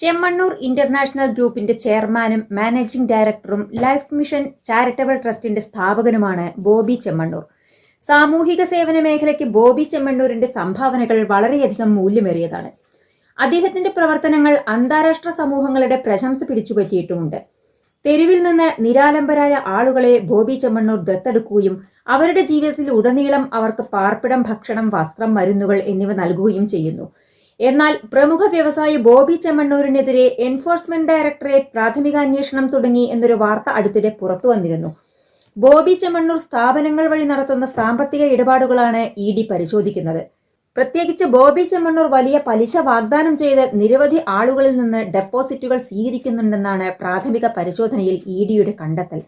Chemmanur international ഗ്രൂപ്പിന്റെ ചെയർമാനും managing ഡയറക്ടറും ലൈഫ് മിഷൻ ചാരിറ്റബിൾ ട്രസ്റ്റിന്റെ സ്ഥാപകനുമാണ് ബോബി ചെമ്മണ്ണൂർ. സാമൂഹിക സേവന മേഖലയ്ക്ക് ബോബി ചെമ്മണ്ണൂരിന്റെ സംഭാവനകൾ വളരെയധികം മൂല്യമേറിയതാണ്. അദ്ദേഹത്തിന്റെ പ്രവർത്തനങ്ങൾ അന്താരാഷ്ട്ര സമൂഹങ്ങളുടെ പ്രശംസ പിടിച്ചുപറ്റിയിട്ടുമുണ്ട്. തെരുവിൽ നിന്ന് നിരാലംബരായ ആളുകളെ ബോബി ചെമ്മണ്ണൂർ ദത്തെടുക്കുകയും അവരുടെ ജീവിതത്തിൽ ഉടനീളം അവർക്ക് പാർപ്പിടം ഭക്ഷണം വസ്ത്രം മരുന്നുകൾ എന്നിവ നൽകുകയും ചെയ്യുന്നു. എന്നാൽ പ്രമുഖ വ്യവസായി ബോബി ചെമ്മണ്ണൂരിനെതിരെ എൻഫോഴ്സ്മെന്റ് ഡയറക്ടറേറ്റ് പ്രാഥമിക അന്വേഷണം തുടങ്ങി എന്നൊരു വാർത്ത അടുത്തിടെ പുറത്തു വന്നിരുന്നു. ബോബി ചെമ്മണ്ണൂർ സ്ഥാപനങ്ങൾ വഴി നടത്തുന്ന സാമ്പത്തിക ഇടപാടുകളാണ് ഇ ഡി പരിശോധിക്കുന്നത്. പ്രത്യേകിച്ച് ബോബി ചെമ്മണ്ണൂർ വലിയ പലിശ വാഗ്ദാനം ചെയ്ത് നിരവധി ആളുകളിൽ നിന്ന് ഡെപ്പോസിറ്റുകൾ സ്വീകരിക്കുന്നുണ്ടെന്നാണ് പ്രാഥമിക പരിശോധനയിൽ ഇ ഡിയുടെ കണ്ടെത്തൽ.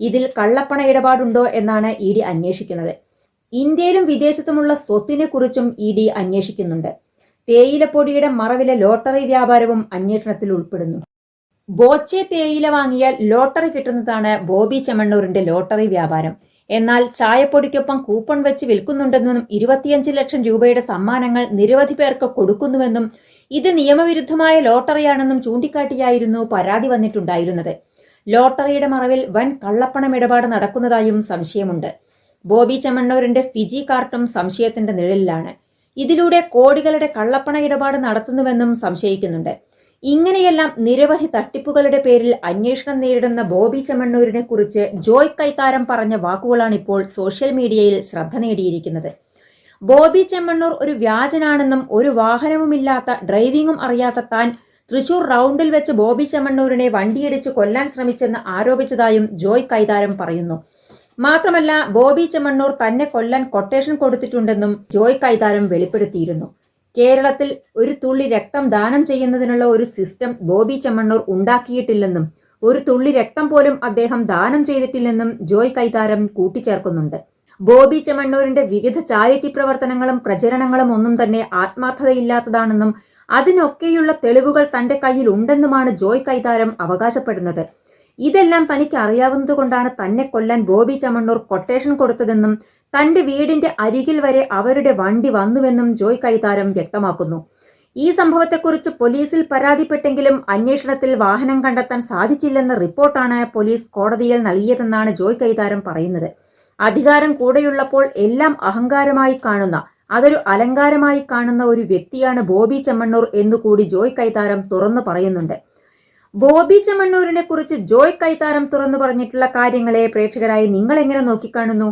ഇതിൽ കള്ളപ്പണ ഇടപാടുണ്ടോ എന്നാണ് ഇ ഡി അന്വേഷിക്കുന്നത്. ഇന്ത്യയിലും വിദേശത്തുമുള്ള സ്വത്തിനെക്കുറിച്ചും ഇ ഡി അന്വേഷിക്കുന്നുണ്ട്. തേയിലപ്പൊടിയുടെ മറവിലെ ലോട്ടറി വ്യാപാരവും അന്വേഷണത്തിൽ ഉൾപ്പെടുന്നു. ബോച്ചെ തേയില വാങ്ങിയാൽ ലോട്ടറി കിട്ടുന്നതാണ് ബോബി ചെമ്മണ്ണൂരിന്റെ ലോട്ടറി വ്യാപാരം. എന്നാൽ ചായപ്പൊടിക്കൊപ്പം കൂപ്പൺ വെച്ച് വിൽക്കുന്നുണ്ടെന്നും ഇരുപത്തിയഞ്ച് ലക്ഷം രൂപയുടെ സമ്മാനങ്ങൾ നിരവധി പേർക്ക് കൊടുക്കുന്നുവെന്നും ഇത് നിയമവിരുദ്ധമായ ലോട്ടറിയാണെന്നും ചൂണ്ടിക്കാട്ടിയായിരുന്നു പരാതി വന്നിട്ടുണ്ടായിരുന്നത്. ലോട്ടറിയുടെ മറവിൽ വൻ കള്ളപ്പണം ഇടപാട് നടക്കുന്നതായും സംശയമുണ്ട്. ബോബി ചെമ്മണ്ണൂരിന്റെ ഫിജി കാർട്ടും സംശയത്തിന്റെ നിഴലിലാണ്. ഇതിലൂടെ കോടികളുടെ കള്ളപ്പണ ഇടപാട് നടത്തുന്നുവെന്നും സംശയിക്കുന്നുണ്ട്. ഇങ്ങനെയെല്ലാം നിരവധി തട്ടിപ്പുകളുടെ പേരിൽ അന്വേഷണം നേരിടുന്ന ബോബി ചെമ്മണ്ണൂരിനെ കുറിച്ച് ജോയ് കൈത്താരം പറഞ്ഞ വാക്കുകളാണ് ഇപ്പോൾ സോഷ്യൽ മീഡിയയിൽ ശ്രദ്ധ നേടിയിരിക്കുന്നത്. ബോബി ചെമ്മണ്ണൂർ ഒരു വ്യാജനാണെന്നും ഒരു വാഹനവുമില്ലാത്ത ഡ്രൈവിംഗും അറിയാത്ത താൻ തൃശൂർ റൗണ്ടിൽ വെച്ച് ബോബി ചെമ്മണ്ണൂരിനെ വണ്ടിയിടിച്ച് കൊല്ലാൻ ശ്രമിച്ചെന്ന് ആരോപിച്ചതായും ജോയ് കൈതാരം പറയുന്നു. മാത്രമല്ല ബോബി ചെമ്മണ്ണൂർ തന്നെ കൊല്ലാൻ കൊട്ടേഷൻ കൊടുത്തിട്ടുണ്ടെന്നും ജോയ് കൈതാരം വെളിപ്പെടുത്തിയിരുന്നു. കേരളത്തിൽ ഒരു തുള്ളി രക്തം ദാനം ചെയ്യുന്നതിനുള്ള ഒരു സിസ്റ്റം ബോബി ചെമ്മണ്ണൂർ ഉണ്ടാക്കിയിട്ടില്ലെന്നും ഒരു തുള്ളി രക്തം പോലും അദ്ദേഹം ദാനം ചെയ്തിട്ടില്ലെന്നും ജോയ് കൈതാരം കൂട്ടിച്ചേർക്കുന്നുണ്ട്. ബോബി ചെമ്മണ്ണൂരിന്റെ വിവിധ ചാരിറ്റി പ്രവർത്തനങ്ങളും പ്രചരണങ്ങളും ഒന്നും തന്നെ ആത്മാർത്ഥതയില്ലാത്തതാണെന്നും അതിനൊക്കെയുള്ള തെളിവുകൾ തന്റെ കയ്യിൽ ഉണ്ടെന്നുമാണ് ജോയ് കൈതാരം അവകാശപ്പെടുന്നത്. ഇതെല്ലാം തനിക്ക് അറിയാവുന്നതുകൊണ്ടാണ് തന്നെ കൊല്ലാൻ ബോബി ചമണ്ണൂർ കൊട്ടേഷൻ കൊടുത്തതെന്നും തന്റെ വീടിന്റെ അരികിൽ വരെ അവരുടെ വണ്ടി വന്നുവെന്നും ജോയ് കൈതാരം വ്യക്തമാക്കുന്നു. ഈ സംഭവത്തെക്കുറിച്ച് പോലീസിൽ പരാതിപ്പെട്ടെങ്കിലും അന്വേഷണത്തിൽ വാഹനം കണ്ടെത്താൻ സാധിച്ചില്ലെന്ന റിപ്പോർട്ടാണ് പോലീസ് കോടതിയിൽ നൽകിയതെന്നാണ് ജോയ് കൈതാരം പറയുന്നത്. അധികാരം കൂടെയുള്ളപ്പോൾ എല്ലാം അഹങ്കാരമായി കാണുന്ന അതൊരു അലങ്കാരമായി കാണുന്ന ഒരു വ്യക്തിയാണ് ബോബി ചെമ്മണ്ണൂർ എന്നുകൂടി ജോയ് കൈതാരം തുറന്നു പറയുന്നുണ്ട്. ബോബി ചെമ്മണ്ണൂരിനെ കുറിച്ച് ജോയ് കൈതാരം തുറന്നു പറഞ്ഞിട്ടുള്ള കാര്യങ്ങളെ പ്രേക്ഷകരായി നിങ്ങൾ എങ്ങനെ നോക്കിക്കാണുന്നു?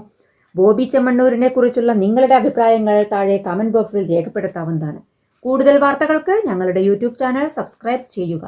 ബോബി ചെമ്മണ്ണൂരിനെ കുറിച്ചുള്ള നിങ്ങളുടെ അഭിപ്രായങ്ങൾ താഴെ കമന്റ് ബോക്സിൽ രേഖപ്പെടുത്താവുന്നതാണ്. കൂടുതൽ വാർത്തകൾക്ക് ഞങ്ങളുടെ യൂട്യൂബ് ചാനൽ സബ്സ്ക്രൈബ് ചെയ്യുക.